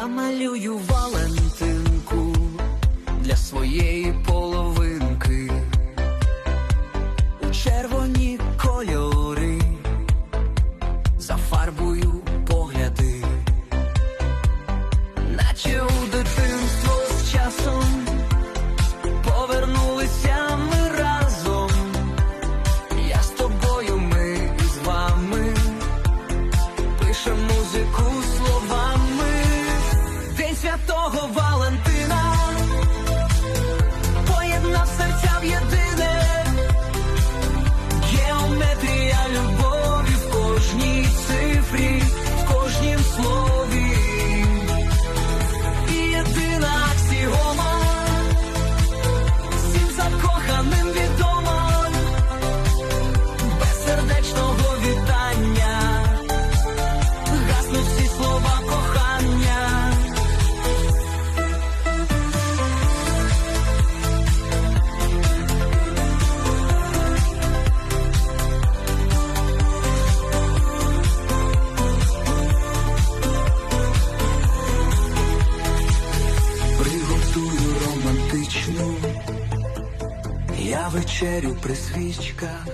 Я малюю Валентинку для своєї половинки. У червоні кольори, зафарбую погляди, наче у дитинство з часом повернулися ми разом. Я з тобою, ми з вами пишем музику я вечерю при свічках.